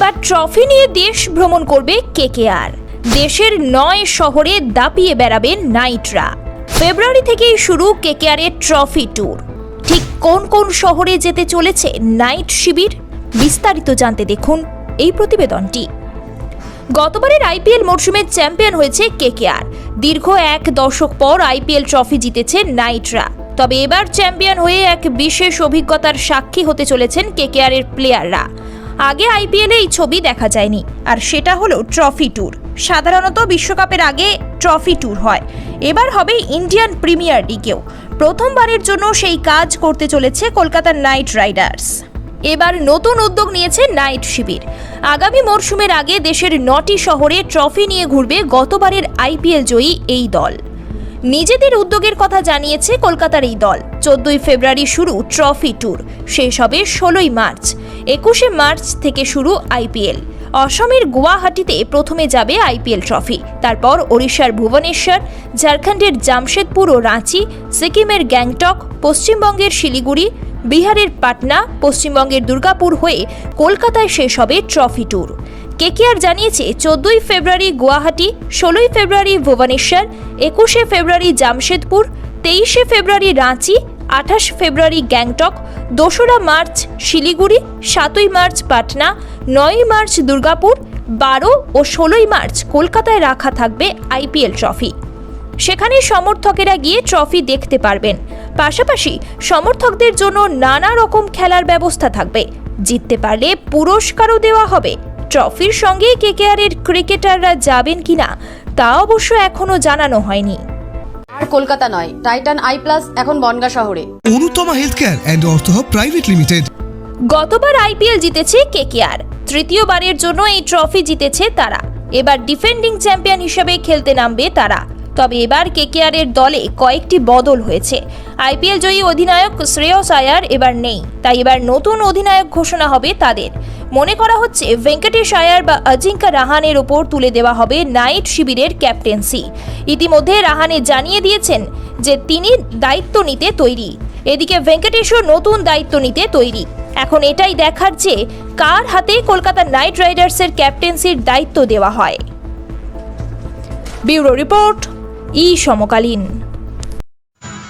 এবার ট্রফি নিয়ে দেশ ভ্রমণ করবে কেকেআর। দেশের নয় শহরে দাপিয়ে বেড়াবে নাইটরা। ফেব্রুয়ারি থেকেই শুরু কেকেআরের ট্রফি ট্যুর। ঠিক কোন কোন শহরে যেতে চলেছে নাইট শিবির? বিস্তারিত জানতে দেখুন এই প্রতিবেদনটি। গতবারের আইপিএল মরশুমে চ্যাম্পিয়ন হয়েছে কেকেআর। দীর্ঘ এক দশক পর আইপিএল ট্রফি জিতেছে নাইটরা। তবে এবার চ্যাম্পিয়ন হয়ে এক বিশেষ অভিজ্ঞতার সাক্ষী হতে চলেছেন কেকেআর এর প্লেয়াররা। আগে আইপিএলে এই ছবি দেখা যায়নি। আর সেটা হলো ট্রফি ট্যুর। সাধারণত বিশ্বকাপের আগে ট্রফি ট্যুর হয়। এবার হবে ইন্ডিয়ান প্রিমিয়ার লিগেও। প্রথমবারের জন্য সেই কাজ করতে চলেছে কলকাতার নাইট রাইডার্স। এবার নতুন উদ্যোগ নিয়েছে নাইট শিবির। আগামী মরশুমের আগে দেশের নটি শহরে ট্রফি নিয়ে ঘুরবে গতবারের আইপিএল জয়ী এই দল। নিজেদের উদ্যোগের কথা জানিয়েছে কলকাতার এই দল। চোদ্দই ফেব্রুয়ারি শুরু ট্রফি ট্যুর। শেষ হবে ষোলোই মার্চ। একুশে মার্চ থেকে শুরু আইপিএল। অসমের গুয়াহাটিতে প্রথমে যাবে আইপিএল ট্রফি। তারপর ওড়িশার ভুবনেশ্বর, ঝাড়খণ্ডের জামশেদপুর ও রাঁচি, সিকিমের গ্যাংটক, পশ্চিমবঙ্গের শিলিগুড়ি, বিহারের পাটনা, পশ্চিমবঙ্গের দুর্গাপুর হয়ে কলকাতায় শেষ হবে ট্রফি ট্যুর। কেকেআর জানিয়েছে, চোদ্দই ফেব্রুয়ারি গুয়াহাটি, ষোলোই ফেব্রুয়ারি ভুবনেশ্বর, একুশে ফেব্রুয়ারি জামশেদপুর, তেইশে ফেব্রুয়ারি রাঁচি আঠাশ ফেব্রুয়ারি গ্যাংটক, দোসরা মার্চ শিলিগুড়ি, সাতই মার্চ পাটনা নয়ই মার্চ দুর্গাপুর, বারো ও ষোলোই মার্চ কলকাতায় রাখা থাকবে আইপিএল ট্রফি। সেখানে সমর্থকেরা গিয়ে ট্রফি দেখতে পারবেন। পাশাপাশি সমর্থকদের জন্য নানা রকম খেলার ব্যবস্থা থাকবে। জিততে পারলে পুরস্কারও দেওয়া হবে। ট্রফির সঙ্গে কেকেআরের ক্রিকেটাররা যাবেন কিনা তা অবশ্য এখনও জানানো হয়নি। আর কলকাতা নয়। টাইটান আই প্লাস এখন বনগা শহরে। Anutama health care and ortho private limited. গতবার আইপিএল জিতেছে কেকেআর। তৃতীয়বারের জন্য এই ট্রফি জিতেছে তারা। এবার ডিফেন্ডিং চ্যাম্পিয়ন হিসেবে খেলতে নামবে তারা। তবে এবার কেকেআর এর দলে কয়েকটি বদল হয়েছে। আইপিএল জয়ী অধিনায়ক শ্রেয়স আয়ার এবার নেই, তাই এবার নতুন অধিনায়ক ঘোষণা হবে তাদের। মনে করা হচ্ছে ভেঙ্কটেশ আয়ার বা অজিঙ্কা রাহানের ওপর তুলে দেওয়া হবে নাইট শিবিরের ক্যাপ্টেন্সি। ইতিমধ্যে রাহানে জানিয়ে দিয়েছেন যে তিনি দায়িত্ব নিতে তৈরি। এদিকে ভেঙ্কটেশও নতুন দায়িত্ব নিতে তৈরি। এখন এটাই দেখার যে কার হাতে কলকাতা নাইট রাইডার্সের ক্যাপ্টেন্সির দায়িত্ব দেওয়া হয়। ব্যুরো রিপোর্ট ই সমকালীন।